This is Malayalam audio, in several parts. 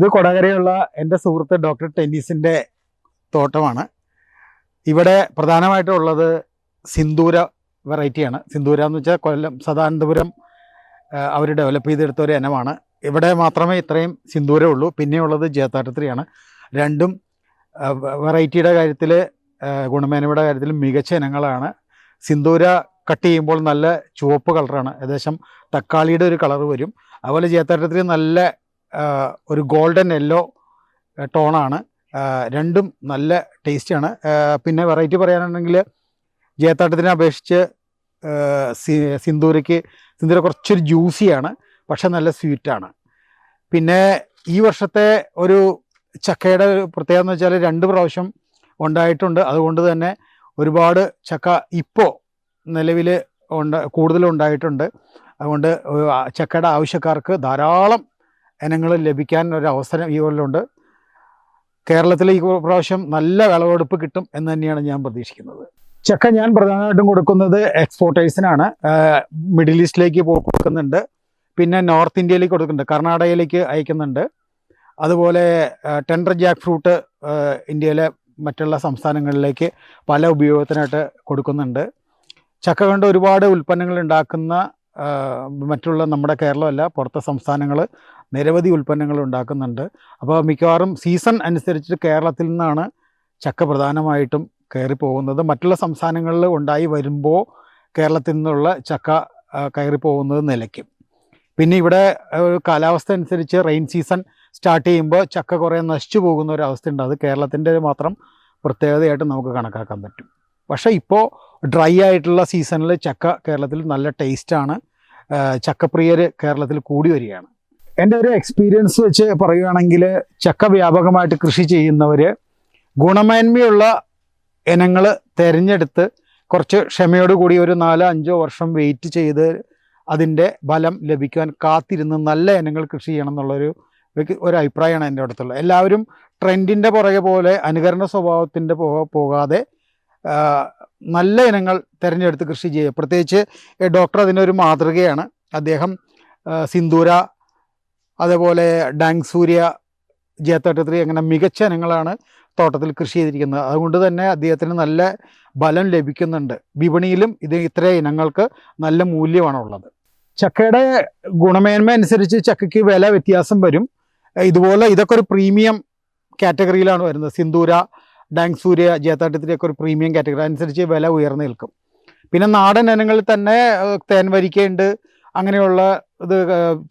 ഇത് കൊടകരയുള്ള എന്റെ സുഹൃത്ത് ഡോക്ടർ ടെന്നീസിന്റെ തോട്ടമാണ്. ഇവിടെ പ്രധാനമായിട്ടുള്ളത് സിന്ദൂര വെറൈറ്റിയാണ്. സിന്ദൂര എന്ന് വെച്ചാൽ കൊല്ലം സദാനന്തപുരം അവർ ഡെവലപ്പ് ചെയ്തെടുത്ത ഒരു ഇനമാണ്. ഇവിടെ മാത്രമേ ഇത്രയും സിന്ദൂര ഉള്ളൂ. പിന്നെയുള്ളത് ജേത്താട്ടത്രിയാണ് രണ്ടും വെറൈറ്റിയുടെ കാര്യത്തിൽ ഗുണമേന്മയുടെ കാര്യത്തിൽ മികച്ച ഇനങ്ങളാണ്. സിന്ദൂര കട്ട് ചെയ്യുമ്പോൾ നല്ല ചുവപ്പ് കളറാണ്. ഏകദേശം തക്കാളിയുടെ ഒരു കളർ വരും. അതുപോലെ ജേത്താട്ടത്തിൽ നല്ല ഒരു ഗോൾഡൻ യെല്ലോ ടോണാണ്. രണ്ടും നല്ല ടേസ്റ്റിയാണ്. പിന്നെ വെറൈറ്റി പറയാനുണ്ടെങ്കിൽ ജേത്താട്ടത്തിനെ അപേക്ഷിച്ച് സിന്ദൂരയ്ക്ക് സിന്ദൂര കുറച്ചൊരു ജ്യൂസിയാണ് പക്ഷെ നല്ല സ്വീറ്റാണ്. പിന്നെ ഈ വർഷത്തെ ഒരു ചക്കയുടെ പ്രത്യേകത എന്ന് വെച്ചാൽ രണ്ട് പ്രാവശ്യം ഉണ്ടായിട്ടുണ്ട്. അതുകൊണ്ട് തന്നെ ഒരുപാട് ചക്ക ഇപ്പോൾ നിലവിൽ ഉണ്ട് കൂടുതലുണ്ടായിട്ടുണ്ട് അതുകൊണ്ട് ചക്കയുടെ ആവശ്യക്കാർക്ക് ധാരാളം ഇനങ്ങൾ ലഭിക്കാൻ ഒരു അവസരം ഈ കൊല്ലമുണ്ട്. കേരളത്തിൽ ഈ പ്രാവശ്യം നല്ല വിളവെടുപ്പ് കിട്ടും എന്ന് തന്നെയാണ് ഞാൻ പ്രതീക്ഷിക്കുന്നത്. ചക്ക ഞാൻ പ്രധാനമായിട്ടും കൊടുക്കുന്നത് എക്സ്പോർട്ടേഴ്സിനാണ് മിഡിൽ ഈസ്റ്റിലേക്ക് കൊടുക്കുന്നുണ്ട്. പിന്നെ നോർത്ത് ഇന്ത്യയിലേക്ക് കൊടുക്കുന്നുണ്ട്. കർണാടകയിലേക്ക് അയക്കുന്നുണ്ട്. അതുപോലെ ടെൻഡർ ജാക്ക് ഫ്രൂട്ട് ഇന്ത്യയിലെ മറ്റുള്ള സംസ്ഥാനങ്ങളിലേക്ക് പല ഉപയോഗത്തിനായിട്ട് കൊടുക്കുന്നുണ്ട്. ചക്ക കൊണ്ട് ഒരുപാട് ഉൽപ്പന്നങ്ങൾ ഉണ്ടാക്കുന്ന മറ്റുള്ള നമ്മുടെ കേരളമല്ല പുറത്തെ സംസ്ഥാനങ്ങൾ നിരവധി ഉൽപ്പന്നങ്ങൾ ഉണ്ടാക്കുന്നുണ്ട്. അപ്പോൾ മിക്കവാറും സീസൺ അനുസരിച്ച് കേരളത്തിൽ നിന്നാണ് ചക്ക പ്രധാനമായിട്ടും കയറി പോകുന്നത്. മറ്റുള്ള സംസ്ഥാനങ്ങളിൽ ഉണ്ടായി വരുമ്പോൾ കേരളത്തിൽ നിന്നുള്ള ചക്ക കയറിപ്പോകുന്നത് കയറി പോകുന്നത് നിലയ്ക്കും. പിന്നെ ഇവിടെ കാലാവസ്ഥ അനുസരിച്ച് റെയിൻ സീസൺ സ്റ്റാർട്ട് ചെയ്യുമ്പോൾ ചക്ക കുറേ നശിച്ചു പോകുന്ന ഒരു അവസ്ഥയുണ്ട്. അത് കേരളത്തിന്റെ മാത്രം പ്രത്യേകതയായിട്ട് നമുക്ക് കണക്കാക്കാൻ പറ്റും. പക്ഷേ ഇപ്പോൾ ഡ്രൈ ആയിട്ടുള്ള സീസണിൽ ചക്ക കേരളത്തിൽ നല്ല ടേസ്റ്റാണ് ചക്കപ്രിയർ കേരളത്തിൽ കൂടി വരികയാണ്. എന്റെ ഒരു എക്സ്പീരിയൻസ് വെച്ച് പറയുകയാണെങ്കിൽ ചക്ക വ്യാപകമായിട്ട് കൃഷി ചെയ്യുന്നവർ ഗുണമേന്മയുള്ള ഇനങ്ങൾ തിരഞ്ഞെടുത്ത് കുറച്ച് ക്ഷമയോട് കൂടി ഒരു നാലോ അഞ്ചോ വർഷം വെയിറ്റ് ചെയ്ത് അതിന്റെ ഫലം ലഭിക്കാൻ കാത്തിരുന്ന് നല്ല ഇനങ്ങൾ കൃഷി ചെയ്യണം എന്നുള്ളൊരു ഒരു അഭിപ്രായമാണ് എന്റെ അടുത്തുള്ളത്. എല്ലാവരും ട്രെൻഡിന്റെ പുറകെ പോലെ അനുകരണ സ്വഭാവത്തിന്റെ പോകാതെ നല്ല ഇനങ്ങൾ തിരഞ്ഞെടുത്ത് കൃഷി ചെയ്യുക പ്രത്യേകിച്ച് ഡോക്ടർ അതിനൊരു മാതൃകയാണ്. അദ്ദേഹം സിന്ദൂര അതേപോലെ ഡാങ് സൂര്യ ജേത്തട്ടത്രി അങ്ങനെ മികച്ച ഇനങ്ങളാണ് തോട്ടത്തിൽ കൃഷി ചെയ്തിരിക്കുന്നത്. അതുകൊണ്ട് തന്നെ അദ്ദേഹത്തിന് നല്ല ബലം ലഭിക്കുന്നുണ്ട്. വിപണിയിലും ഇത് ഇത്ര ഇനങ്ങൾക്ക് നല്ല മൂല്യമാണ് ഉള്ളത് ചക്കയുടെ ഗുണമേന്മ അനുസരിച്ച് ചക്കയ്ക്ക് വില വ്യത്യാസം വരും. ഇതുപോലെ ഇതൊക്കെ ഒരു പ്രീമിയം കാറ്റഗറിയിലാണ് വരുന്നത്. സിന്ദൂര ഡാങ് സൂര്യ ജേത്താട്ടത്തിന്റെ ഒക്കെ ഒരു പ്രീമിയം കാറ്റഗറി അനുസരിച്ച് വില ഉയർന്നു നിൽക്കും. പിന്നെ നാടൻ ഇനങ്ങളിൽ തന്നെ തേൻ വരിക്കയുണ്ട്. അങ്ങനെയുള്ള ഇത്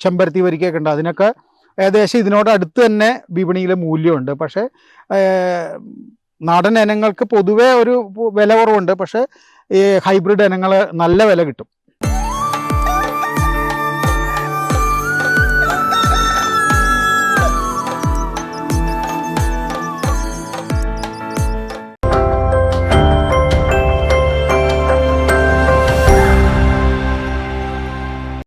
ചെമ്പരത്തി വരിക്കയൊക്കെ ഉണ്ട്. അതിനൊക്കെ ഏകദേശം ഇതിനോട് അടുത്ത് തന്നെ വിപണിയിൽ മൂല്യമുണ്ട്. പക്ഷേ നാടൻ ഇനങ്ങൾക്ക് പൊതുവേ ഒരു വില കുറവുണ്ട് പക്ഷേ ഈ ഹൈബ്രിഡ് ഇനങ്ങൾ നല്ല വില കിട്ടും.